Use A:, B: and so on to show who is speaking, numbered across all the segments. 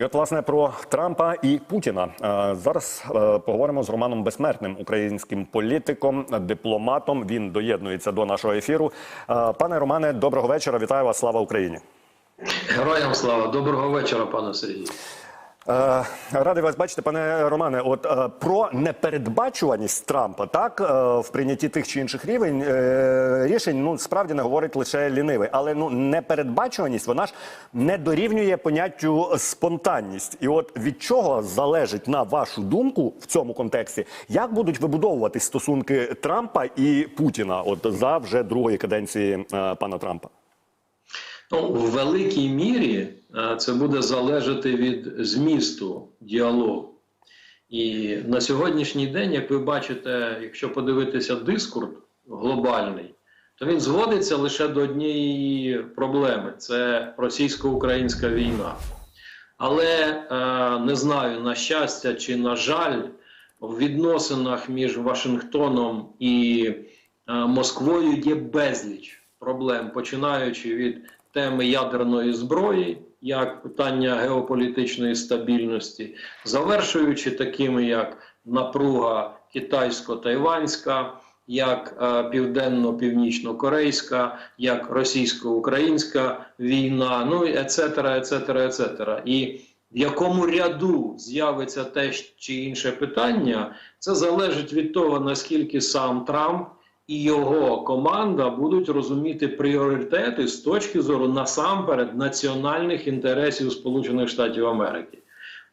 A: І от, власне, про Трампа і Путіна. Е, Зараз е, поговоримо з Романом Безсмертним, українським політиком, дипломатом. Він доєднується до нашого ефіру. Е, Пане Романе, доброго вечора. Вітаю вас. Слава Україні.
B: Героям слава, доброго вечора, пане Сергію.
A: Е, Радий вас бачити, пане Романе. От е, про непередбачуваність Трампа, так е, в прийнятті тих чи інших рівень рішень, ну справді не говорить лише лінивий, але ну непередбачуваність вона ж не дорівнює поняттю спонтанність. І от від чого залежить на вашу думку в цьому контексті, як будуть вибудовуватись стосунки Трампа і Путіна, от за вже другої каденції пана Трампа?
B: Ну, в великій мірі е, це буде залежати від змісту діалогу. І на сьогоднішній день, як ви бачите, якщо подивитися дискурс глобальний, то він зводиться лише до однієї проблеми: це російсько-українська війна. Але е, не знаю, на щастя чи на жаль, в відносинах між Вашингтоном і е, Москвою є безліч проблем, починаючи від теми ядерної зброї, як питання геополітичної стабільності, завершуючи такими, як напруга китайсько-тайванська, як е, південно-північно-корейська, як російсько-українська війна, ну ецетера, ецетера, ецетера. І в якому ряду з'явиться те чи інше питання, це залежить від того, наскільки сам Трамп і його команда будуть розуміти пріоритети з точки зору насамперед національних інтересів Сполучених Штатів Америки.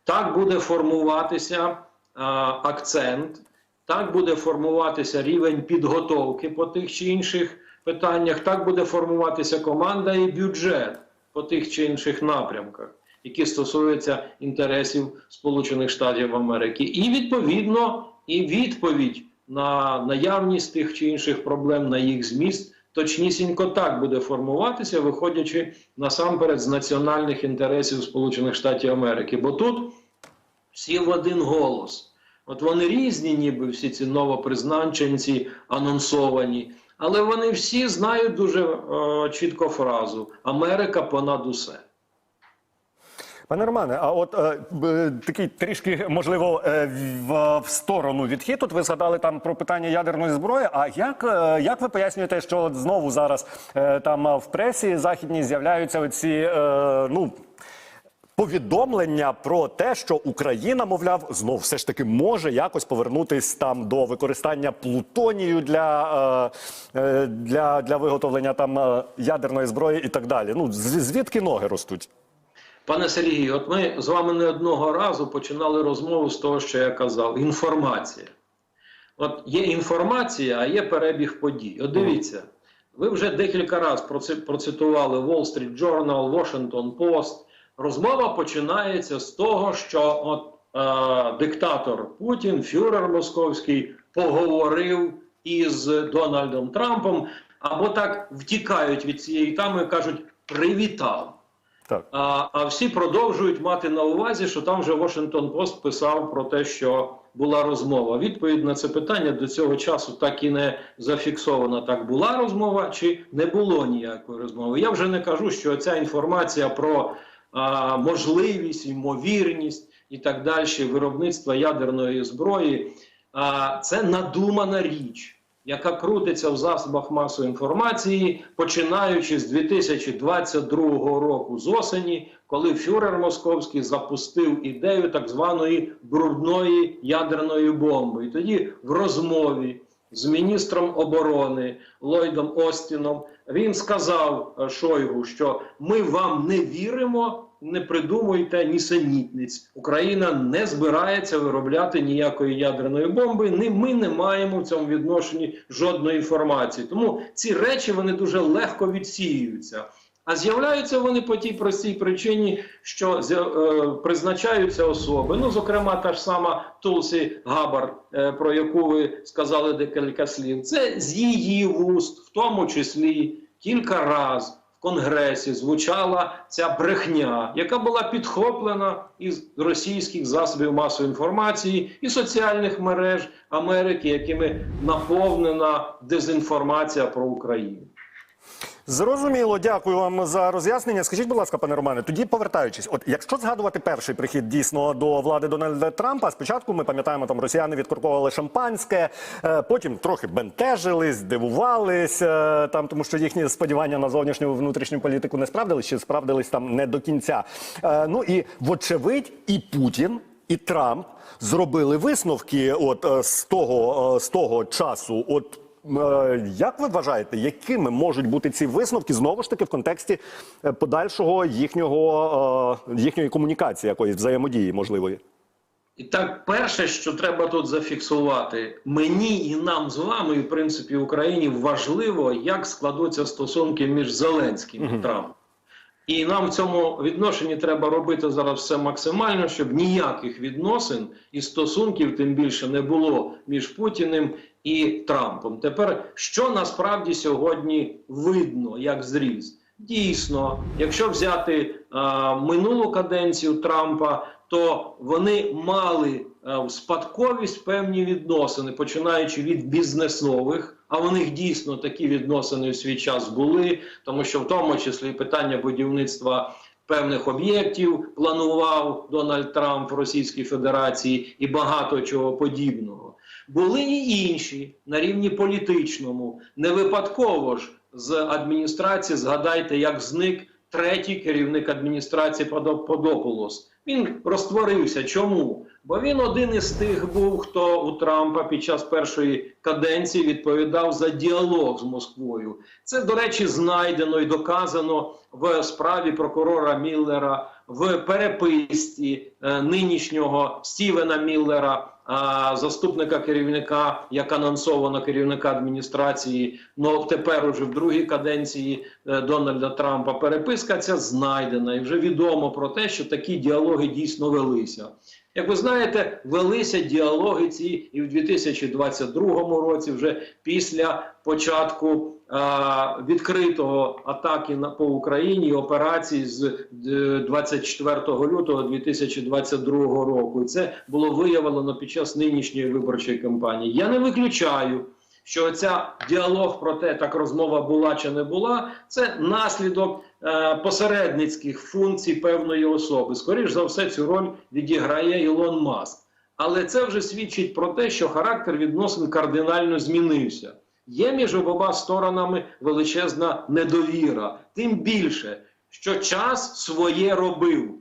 B: Так буде формуватися а, акцент, так буде формуватися рівень підготовки по тих чи інших питаннях, так буде формуватися команда і бюджет по тих чи інших напрямках, які стосуються інтересів Сполучених Штатів Америки, і відповідно і відповідь на наявність тих чи інших проблем на їх зміст. Точнісінько так буде формуватися, виходячи насамперед з національних інтересів Сполучених Штатів Америки. Бо тут всі в один голос. От вони різні, ніби всі ці новопризначенці анонсовані, але вони всі знають дуже е, чітко фразу Америка понад усе.
A: Пане Романе, а от е, такий трішки можливо е, в, в сторону відхід. Тут ви згадали там про питання ядерної зброї. А як, е, як ви пояснюєте, що от знову зараз е, там е, в пресі західній з'являються оці е, ну. Повідомлення про те, що Україна, мовляв, знов все ж таки може якось повернутись там до використання плутонію для, е, е, для, для виготовлення там ядерної зброї і так далі. Ну звідки ноги ростуть?
B: Пане Сергію, от ми з вами не одного разу починали розмову з того, що я казав: інформація. От є інформація, а є перебіг подій. От дивіться, ви вже декілька разів проци- процитували Wall Street Journal, Washington Post. Розмова починається з того, що от е, диктатор Путін, фюрер московський, поговорив із Дональдом Трампом, або так втікають від цієї теми і кажуть привітав.
A: Так.
B: А, а всі продовжують мати на увазі, що там вже Washington Post писав про те, що була розмова. Відповідь на це питання до цього часу так і не зафіксована. Так була розмова чи не було ніякої розмови. Я вже не кажу, що ця інформація про а, можливість, ймовірність і так далі виробництва ядерної зброї, а, це надумана річ яка крутиться в засобах масової інформації, починаючи з 2022 року з осені, коли фюрер московський запустив ідею так званої брудної ядерної бомби. І тоді в розмові з міністром оборони Ллойдом Остіном він сказав Шойгу, що ми вам не віримо. Не придумуйте нісенітниць. Україна не збирається виробляти ніякої ядерної бомби. Ні, ми не маємо в цьому відношенні жодної інформації. Тому ці речі вони дуже легко відсіюються. А з'являються вони по тій простій причині, що е, призначаються особи. Ну, зокрема, та ж сама Тулсі Габар, е, про яку ви сказали декілька слів. Це з її вуст, в тому числі кілька разів Конгресі звучала ця брехня, яка була підхоплена із російських засобів масової інформації і соціальних мереж Америки, якими наповнена дезінформація про Україну.
A: Зрозуміло, дякую вам за роз'яснення. Скажіть, будь ласка, пане Романе, тоді повертаючись, от якщо згадувати перший прихід дійсно до влади Дональда Трампа, спочатку ми пам'ятаємо, там росіяни відкорковували шампанське, е, потім трохи бентежились, дивувались, е, там тому що їхні сподівання на зовнішню внутрішню політику не справдились, чи справдились там не до кінця. Е, Ну і вочевидь, і Путін. І Трамп зробили висновки от з того, з того часу. От Як ви вважаєте, якими можуть бути ці висновки знову ж таки в контексті е, подальшого їхнього е, їхньої комунікації, якоїсь взаємодії можливої?
B: І так, перше, що треба тут зафіксувати, мені і нам з вами, і в принципі Україні, важливо, як складуться стосунки між Зеленським і Трампом. І нам в цьому відношенні треба робити зараз все максимально, щоб ніяких відносин і стосунків, тим більше, не було між Путіним і Трампом. Тепер що насправді сьогодні видно як зріз? Дійсно, якщо взяти а, минулу каденцію Трампа, то вони мали в спадковість певні відносини, починаючи від бізнесових. А у них дійсно такі відносини в свій час були, тому що в тому числі питання будівництва певних об'єктів планував Дональд Трамп в Російській Федерації і багато чого подібного. Були і інші на рівні політичному. Не випадково ж з адміністрації згадайте, як зник третій керівник адміністрації Подо- Подополос. Він розтворився. Чому? Бо він один із тих був, хто у Трампа під час першої каденції відповідав за діалог з Москвою. Це, до речі, знайдено і доказано в справі прокурора Міллера, в переписці е, нинішнього Стівена Міллера, заступника керівника, як анонсовано керівника адміністрації, ну тепер уже в другій каденції е, Дональда Трампа. Переписка ця знайдена, і вже відомо про те, що такі діалоги дійсно велися. Як ви знаєте, велися діалоги ці і в 2022 році, вже після початку відкритого атаки на по Україні операції з е, 24 лютого 2022 року. І це було виявлено під час нинішньої виборчої кампанії. Я не виключаю. Що ця діалог про те, так розмова була чи не була, це наслідок е, посередницьких функцій певної особи. Скоріш за все, цю роль відіграє Ілон Маск. Але це вже свідчить про те, що характер відносин кардинально змінився. Є між обома сторонами величезна недовіра, тим більше, що час своє робив.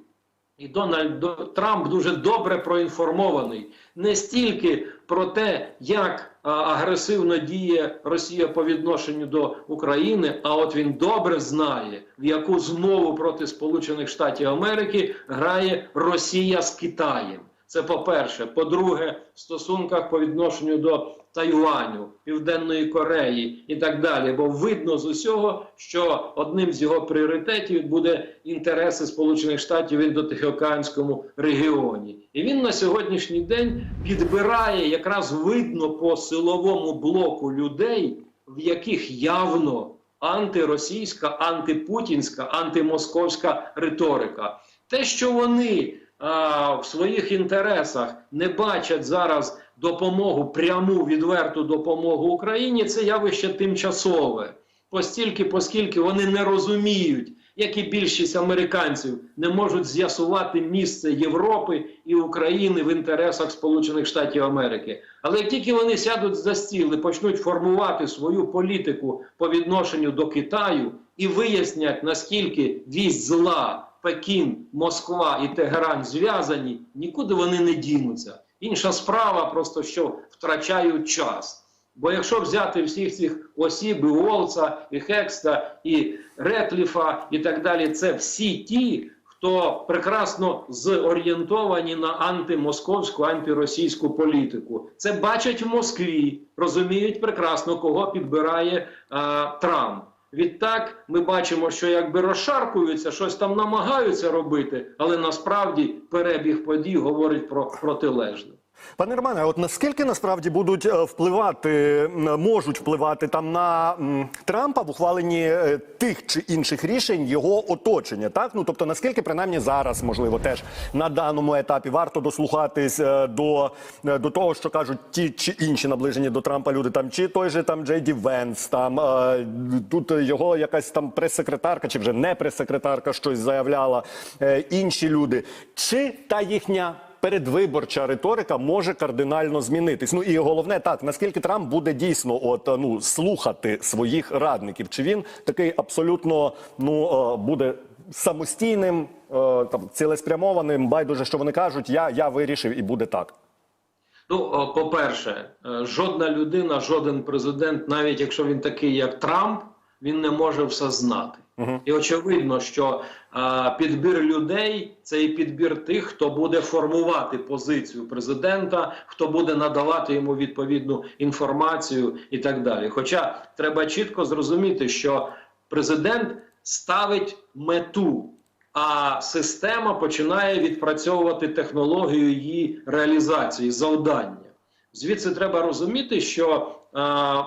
B: І Дональд Трамп дуже добре проінформований не стільки про те, як агресивно діє Росія по відношенню до України, а от він добре знає, в яку змову проти Сполучених Штатів Америки грає Росія з Китаєм. Це по-перше. По-друге, в стосунках по відношенню до Тайваню, Південної Кореї і так далі. Бо видно з усього, що одним з його пріоритетів буде інтереси Сполучених Штатів в індотихоокеанському регіоні. І він на сьогоднішній день підбирає якраз видно по силовому блоку людей, в яких явно антиросійська, антипутінська, антимосковська риторика. Те, що вони а, в своїх інтересах не бачать зараз допомогу, пряму відверту допомогу Україні, це явище тимчасове. Постільки, оскільки вони не розуміють, як і більшість американців не можуть з'ясувати місце Європи і України в інтересах Сполучених Штатів Америки. Але як тільки вони сядуть за стіл і почнуть формувати свою політику по відношенню до Китаю і вияснять, наскільки вість зла Пекін, Москва і Тегеран зв'язані, нікуди вони не дінуться. Інша справа, просто що втрачають час. Бо якщо взяти всіх цих осіб, і Уолца, і Хекста, і Ретліфа, і так далі, це всі ті, хто прекрасно зорієнтовані на антимосковську, антиросійську політику. Це бачать в Москві, розуміють прекрасно, кого підбирає а, Трамп. Відтак ми бачимо, що якби розшаркуються, щось там намагаються робити, але насправді перебіг подій говорить про протилежне.
A: Пане Романе, от наскільки насправді будуть е, впливати, можуть впливати там на Трампа в ухваленні е, тих чи інших рішень його оточення? Так, ну тобто, наскільки принаймні зараз, можливо, теж на даному етапі варто дослухатись е, до, до того, що кажуть ті чи інші наближені до Трампа люди, там чи той же там Джей Венс, там тут його якась там прес-секретарка, чи вже не прес-секретарка щось заявляла, інші люди, чи та їхня передвиборча риторика може кардинально змінитись. Ну і головне, так наскільки Трамп буде дійсно от ну слухати своїх радників, чи він такий абсолютно ну е, буде самостійним, е, там цілеспрямованим, байдуже, що вони кажуть, я, я вирішив і буде так.
B: Ну, по-перше, е, жодна людина, жоден президент, навіть якщо він такий, як Трамп, він не може все знати. І очевидно, що підбір людей це і підбір тих, хто буде формувати позицію президента, хто буде надавати йому відповідну інформацію і так далі. Хоча треба чітко зрозуміти, що президент ставить мету а система починає відпрацьовувати технологію її реалізації, завдання. Звідси треба розуміти, що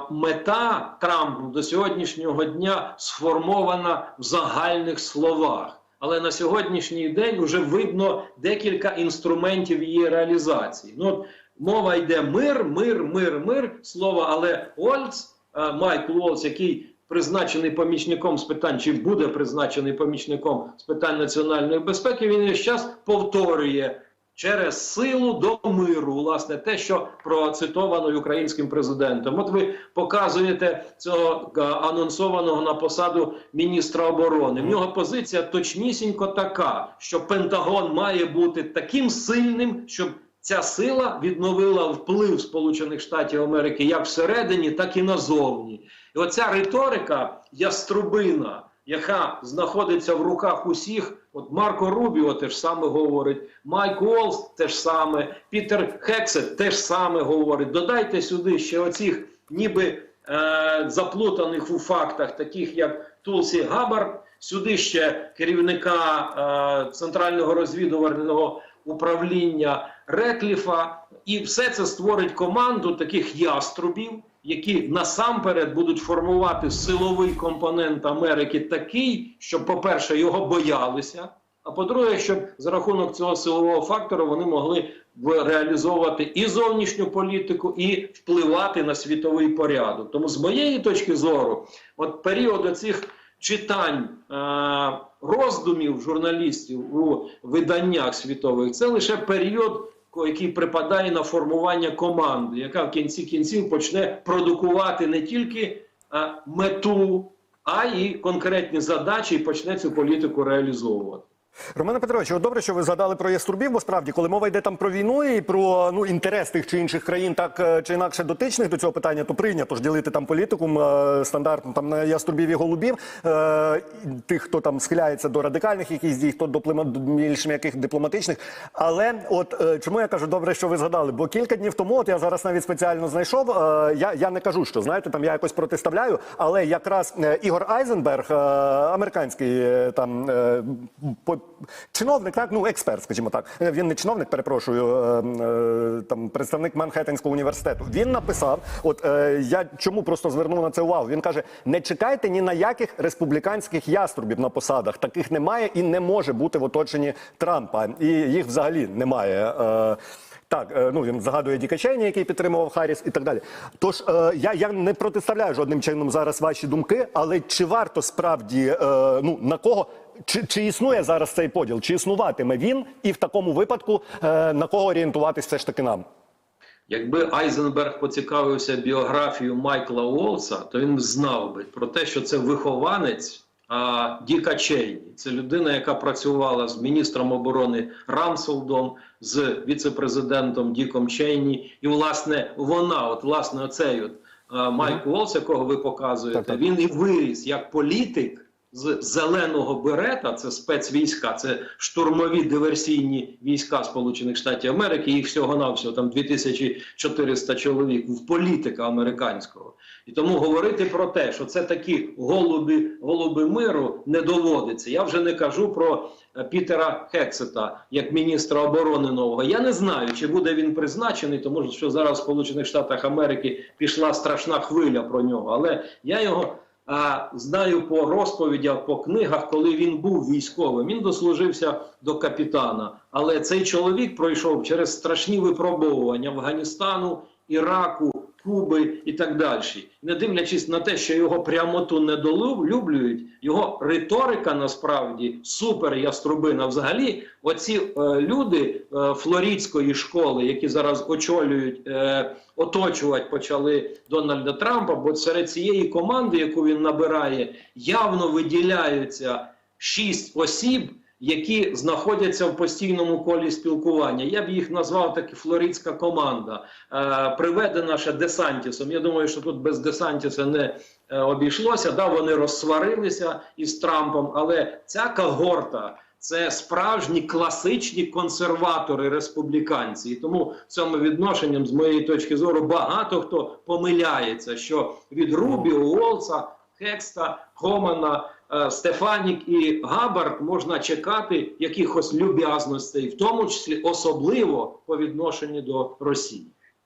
B: мета Трампу до сьогоднішнього дня сформована в загальних словах. Але на сьогоднішній день вже видно декілька інструментів її реалізації. Ну, от мова йде мир, мир, мир, мир, слово, але Ольц, е, Майкл Уолц, який призначений помічником з питань, чи буде призначений помічником з питань національної безпеки, він весь час повторює через силу до миру, власне, те, що процитовано українським президентом. От ви показуєте цього е, анонсованого на посаду міністра оборони. В нього позиція точнісінько така, що Пентагон має бути таким сильним, щоб ця сила відновила вплив Сполучених Штатів Америки як всередині, так і назовні. І оця риторика яструбина, яка знаходиться в руках усіх. От Марко Рубіо теж саме говорить, Майк Уолс теж саме, Пітер Хексет теж саме говорить. Додайте сюди ще оцих ніби е, заплутаних у фактах, таких як Тулсі Габар, сюди ще керівника е, центрального розвідувального управління Рекліфа, і все це створить команду таких яструбів, які насамперед будуть формувати силовий компонент Америки такий, щоб, по-перше, його боялися. А по-друге, щоб за рахунок цього силового фактору вони могли реалізовувати і зовнішню політику, і впливати на світовий порядок. Тому, з моєї точки зору, от період оцих читань е- роздумів журналістів у виданнях світових, це лише період, який припадає на формування команди, яка в кінці кінців почне продукувати не тільки е, мету, а й конкретні задачі, і почне цю політику реалізовувати.
A: Романе Петровичу, добре, що ви згадали про яструбів, бо справді, коли мова йде там про війну і про ну інтерес тих чи інших країн, так е, чи інакше дотичних до цього питання, то прийнято ж ділити там політикум е, стандартно там на яструбів і голубів. Е, тих, хто там схиляється до радикальних якихось дій, хто до плема- більш м'яких дипломатичних. Але от чому я кажу, добре, що ви згадали? Бо кілька днів тому, от я зараз навіть спеціально знайшов. я, я не кажу, що знаєте, там я якось протиставляю, але якраз Ігор Айзенберг, американський там по- чиновник, так ну експерт, скажімо так. Е, Він не чиновник, перепрошую, е, е, там представник Манхеттенського університету. Він написав: от я чому просто звернув на це увагу. Він каже: не чекайте ні на яких республіканських яструбів на посадах. Таких немає і не може бути в оточенні Трампа. І їх взагалі немає. Так, ну він згадує Діка Чейні, який підтримував Харріс і так далі. Тож е, я, я не протиставляю жодним чином зараз ваші думки, але чи варто справді е, ну на кого чи, чи існує зараз цей поділ? Чи існуватиме він, і в такому випадку е, на кого орієнтуватись все ж таки нам?
B: Якби Айзенберг поцікавився біографією Майкла Уолса, то він знав би про те, що це вихованець а, Діка Чейні. Це людина, яка працювала з міністром оборони Рамселдом, з віце-президентом Діком Чейні. І, власне, вона, от власне, оцей от а, Майк Уолс, якого ви показуєте,
A: Так, так.
B: він і виріс як політик з зеленого берета, це спецвійська, це штурмові диверсійні війська Сполучених Штатів Америки. Їх всього навсього там 2400 чоловік в політика американського. І тому говорити про те, що це такі голуби, голуби миру, не доводиться. Я вже не кажу про е, Пітера Хексета як міністра оборони нового. Я не знаю, чи буде він призначений, тому що зараз в Сполучених Штатах Америки пішла страшна хвиля про нього. Але я його а, знаю по розповідях, по книгах, коли він був військовим. Він дослужився до капітана. Але цей чоловік пройшов через страшні випробовування Афганістану, Іраку. Куби і так далі, не дивлячись на те, що його прямоту недолюблюють, його риторика насправді супер яструбина. Взагалі, оці е, люди е, флоридської школи, які зараз очолюють, е, оточувати почали Дональда Трампа, бо серед цієї команди, яку він набирає, явно виділяються шість осіб які знаходяться в постійному колі спілкування. Я б їх назвав таки флоридська команда, е, приведена ще Десантісом. Я думаю, що тут без Десантіса не е, обійшлося. Да, вони розсварилися із Трампом, але ця когорта. Це справжні класичні консерватори республіканці, і тому цьому відношенням, з моєї точки зору, багато хто помиляється, що від Рубіо, Уолса, Хекста, Хомана, Стефанік і Габард можна чекати якихось люб'язностей, в тому числі особливо по відношенню до Росії.